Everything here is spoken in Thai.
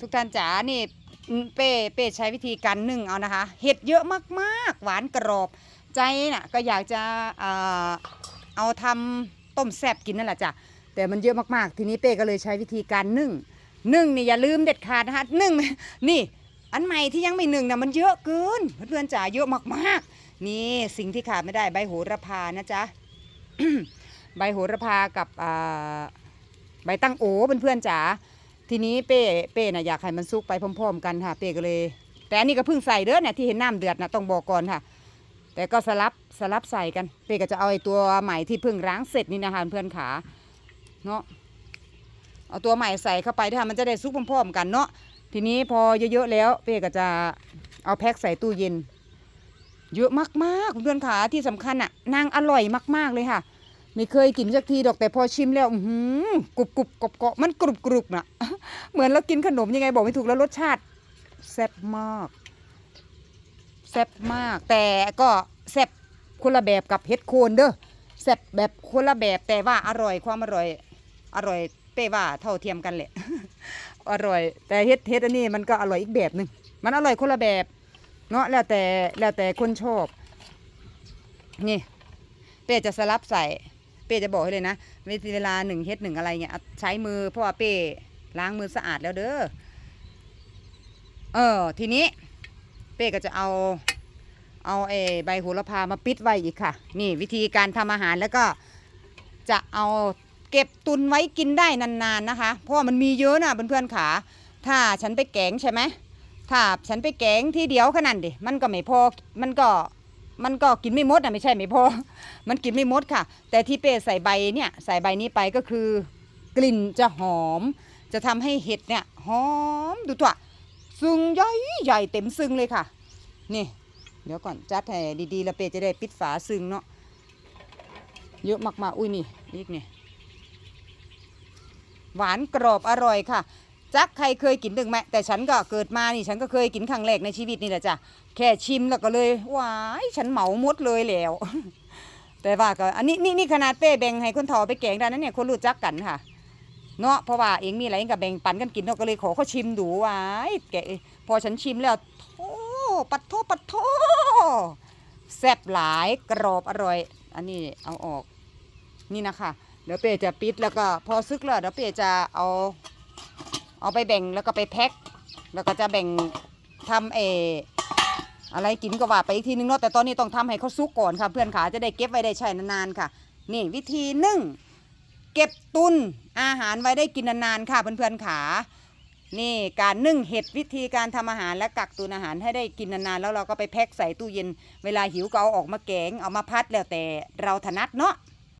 ทุกท่านจ๋านี่เป้เป้ใช้วิธีการนึ่งเอานะคะ เห็ดเยอะมากๆ หวานกรอบ ใจน่ะก็อยากจะเอ่อเอาทำต้มแซ่บกินนั่นแหละจ้ะแต่มันเยอะมากๆ ทีนี้เป้ก็เลยใช้วิธีการนึ่งนึ่งนี่อย่าลืมเด็ดขาดนะคะนึ่งนี่อันใหม่ที่ยังไม่นึ่งนะมันเยอะเกินเพื่อนๆจ๋าเยอะมากๆ นี่สิ่งที่ขาดไม่ได้ใบโหระพานะจ๊ะใบโหระพากับใบตั้งโอเพื่อนๆจ๋า ทีนี้เป้เป้น่ะอยากให้มันสุกไปพร้อม ๆ กันค่ะ เป้ก็เลย แต่อันนี้ก็เพิ่งใส่เด้อเนี่ยที่เห็นน้ำเดือดนะต้องบอกก่อนค่ะ แต่ก็สลับสลับใส่กัน เป้ก็จะเอาไอ้ตัวใหม่ที่เพิ่งล้างเสร็จนี่นะคะเพื่อนขาเนาะเอาตัวใหม่ใส่เข้าไปถ้ามันจะได้ซุกพร้อมๆกันเนาะทีนี้พอเยอะๆแล้ว เป้ก็จะเอาแพ็คใส่ตู้เย็น เยอะมากๆเพื่อนขาที่สำคัญอะนางอร่อยมาก ๆเลยค่ะ ไม่เคยกินสักทีดอกแต่พอชิมแล้วหือกรุบกรุบกรอบกรอบมันกรุบกรุบนะเหมือนเรากินขนมยังไงบอกไม่ถูกแล้วรสชาติแซ่บมากแซ่บมาก แต่ก็แซ่บคนละแบบกับเฮ็ดโคนเด้อแซ่บแบบคนละแบบแต่ว่าอร่อยความอร่อย อร่อยเป้ว่าเท่าเทียมกันแหละ อร่อย แต่เฮ็ดเฮ็ดอันนี้มันก็อร่อยอีกแบบหนึ่งมันอร่อยคนละแบบเนาะแล้วแต่แล้วแต่คนชอบนี่เป้จะสลับใส่ ป้จะบอกให้เลยนะเวลาหนึ่งเฮ็ดหนึ่งอะไรเงี้ยใช้มือเพราะว่าเป้ล้างมือสะอาดแล้วเด้อเออทีนี้เป้ก็จะเอาเอาไอ้ใบโหระพามาปิดไว้อีกค่ะ นี่วิธีการทำอาหารแล้วก็จะเอาเก็บตุนไว้กินได้นานๆนะคะ เพราะว่ามันมีเยอะนะเพื่อนๆขาถ้าฉันไปแกงใช่ไหมถ้าฉันไปแกงที่เดียวขนาดดิมันก็ไม่พอมันก็ มันก็กินไม่หมดอะไม่ใช่ไม่พอ มันกินไม่หมดค่ะ แต่ที่เป้ใส่ใบเนี่ยใส่ใบนี้ไปก็คือกลิ่นจะหอม จะทำให้เห็ดเนี่ยหอมดูตัวซึ่งใหญ่ใหญ่เต็มซึ่งเลยค่ะ นี่ เดี๋ยวก่อนจัดให้ดีๆแล้วเป้จะได้ปิดฝาซึ่งเนาะเยอะมากๆอุ้ยนี่อีกนี่หวานกรอบอร่อยค่ะ จักใครเคยกินดึงไหมแต่ฉันก็เกิดมานี่ฉันก็เคยกินครั้งแรกในชีวิตนี่แหละจ้ะแค่ชิมแล้วก็เลยว้ายฉันเหมาหมดเลยแล้ว แต่ว่าก็อันนี้นี่นี่ขนาดเป้แบ่งให้คนเฒ่าไปแกงได้นั้นเนี่ยคนรู้จักกันค่ะเนาะเพราะว่าเองมีอะไรเองก็แบ่งปันกันกินเนาะก็เลยขอเขาชิมดูว้ายแกพอฉันชิมแล้วโอ้ปัดโทปัดโทแซ่บหลายกรอบอร่อย อันนี้เอาออกนี่นะคะเดี๋ยวเป้จะปิดแล้วก็พอซึกแล้วเดี๋ยวเป้จะเอา เอาไปแบ่งแล้วก็ไปแพ็คแล้วก็จะแบ่งทำเอออะไรกินก็ว่าไปอีกทีนึงเนาะแต่ตอนนี้ต้องทำให้เขาซุกก่อนค่ะ เพื่อนขาจะได้เก็บไว้ได้ใช้นานๆค่ะ นี่วิธีนึ่งเก็บตุนอาหารไว้ได้กินนานๆค่ะเพื่อนๆขานี่การนึ่งเห็ดวิธีการทำอาหารและกักตุนอาหารให้ได้กินนานๆแล้วเราก็ไปแพ็คใส่ตู้เย็น เวลาหิวก็เอาออกมาแกงเอามาพัดแล้วแต่เราถนัดเนาะ